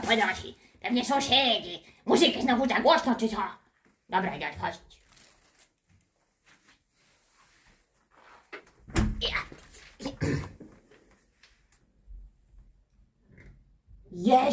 to podnosi? Pewnie sąsiedzi. Muzykę znowu za głośno, czy co? Dobra, idę otworzyć. Ja.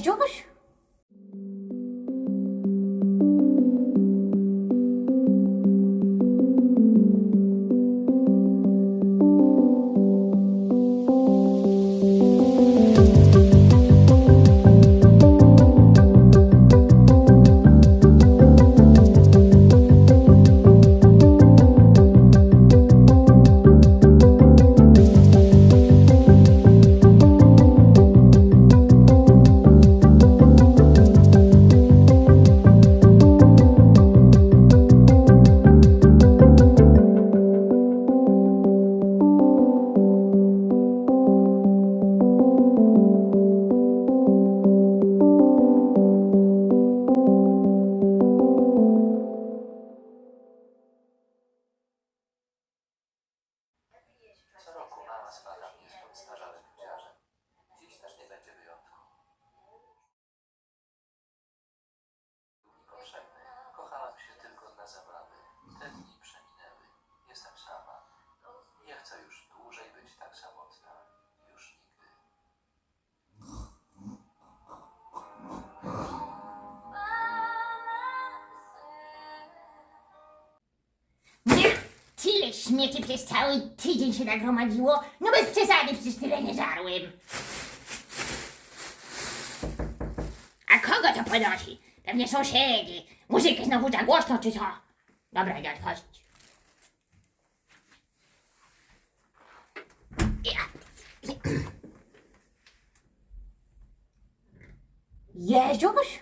satisfied. Śmieci przez cały tydzień się nagromadziło. No bez przesady, przecież tyle nie żarłem. A kogo to podnosi? Pewnie sąsiedzi. Muzykę znowu za głośno, czy co? Dobra, idę. Ja. Jezuś?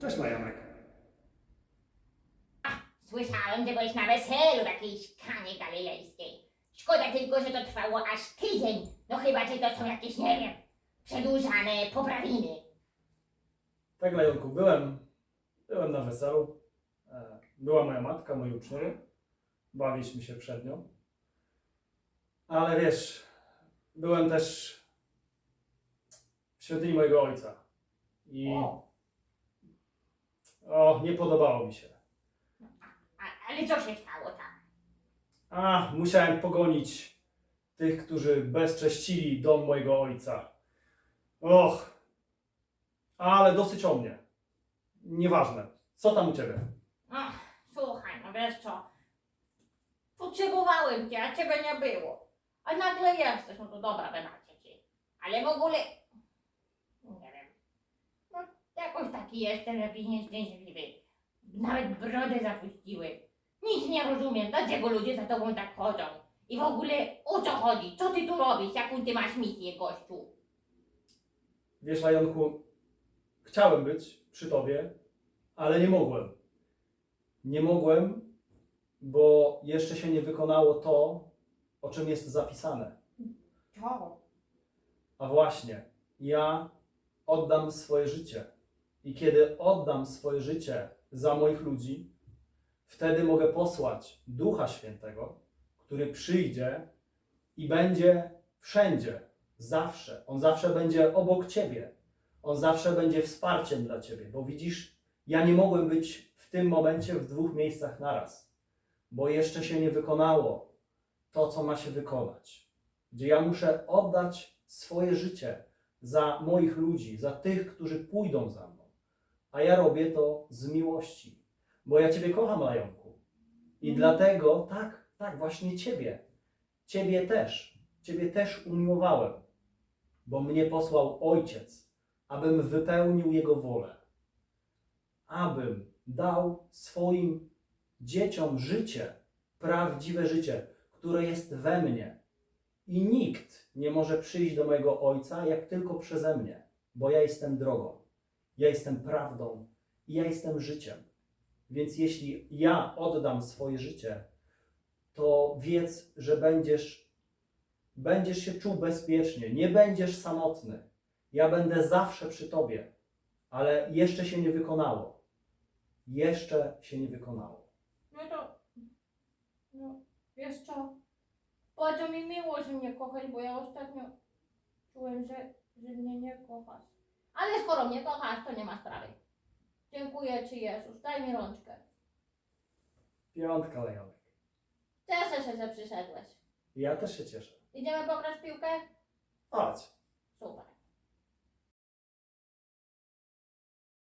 Cześć Majanek. Słyszałem, że byłeś na weselu w jakiejś kanie galilejskiej. Szkoda tylko, że to trwało aż tydzień. No chyba, że to są jakieś, nie wiem, przedłużane poprawiny. Tak Lajonku, byłem, byłem na weselu. E, Była moja matka, moi uczniowie. Bawiliśmy się przed nią. Ale wiesz, byłem też w świątyni mojego ojca. I O. o, nie podobało mi się. Ale co się stało tam? A, musiałem pogonić tych, którzy bezcześcili dom mojego ojca. Och, ale dosyć o mnie. Nieważne. Co tam u ciebie? Ach, słuchaj, no wiesz co? Potrzebowałem cię, a ciebie nie było. A nagle jesteś, no to dobra, wybaczę ci. Ale w ogóle, nie wiem, no jakoś taki jestem, jakiś nieszczęśliwy. Nawet brodę zapuściłem. Nic nie rozumiem, dlaczego ludzie za tobą tak chodzą. I w ogóle o co chodzi? Co ty tu robisz? Jaką ty masz misję, gościu? Wiesz, Lajonku, chciałem być przy tobie, ale nie mogłem. Nie mogłem, bo jeszcze się nie wykonało to, o czym jest zapisane. Co? A właśnie, ja oddam swoje życie. I kiedy oddam swoje życie za moich ludzi, wtedy mogę posłać Ducha Świętego, który przyjdzie i będzie wszędzie, zawsze. On zawsze będzie obok ciebie. On zawsze będzie wsparciem dla ciebie, bo widzisz, ja nie mogłem być w tym momencie w dwóch miejscach naraz, bo jeszcze się nie wykonało to, co ma się wykonać. Gdzie ja muszę oddać swoje życie za moich ludzi, za tych, którzy pójdą za mną. A ja robię to z miłości, bo ja Ciebie kocham, Lajonku. I Mhm. dlatego, tak, tak, właśnie Ciebie. Ciebie też. Ciebie też umiłowałem, bo mnie posłał Ojciec, abym wypełnił Jego wolę. Abym dał swoim dzieciom życie, prawdziwe życie, które jest we mnie. I nikt nie może przyjść do mojego Ojca, jak tylko przeze mnie, bo ja jestem drogą, ja jestem prawdą i ja jestem życiem. Więc jeśli ja oddam swoje życie, to wiedz, że będziesz, będziesz się czuł bezpiecznie, nie będziesz samotny. Ja będę zawsze przy tobie, ale jeszcze się nie wykonało. Jeszcze się nie wykonało. No to, no, co, bardzo mi miło, że mnie kochasz, bo ja ostatnio czułem, że że mnie nie kochasz. Ale skoro mnie kochasz, to nie ma sprawy. Dziękuję Ci Jezus, daj mi rączkę. Piątka, Leonek. Cieszę się, że przyszedłeś. Ja też się cieszę. Idziemy pograć w piłkę? Chodź.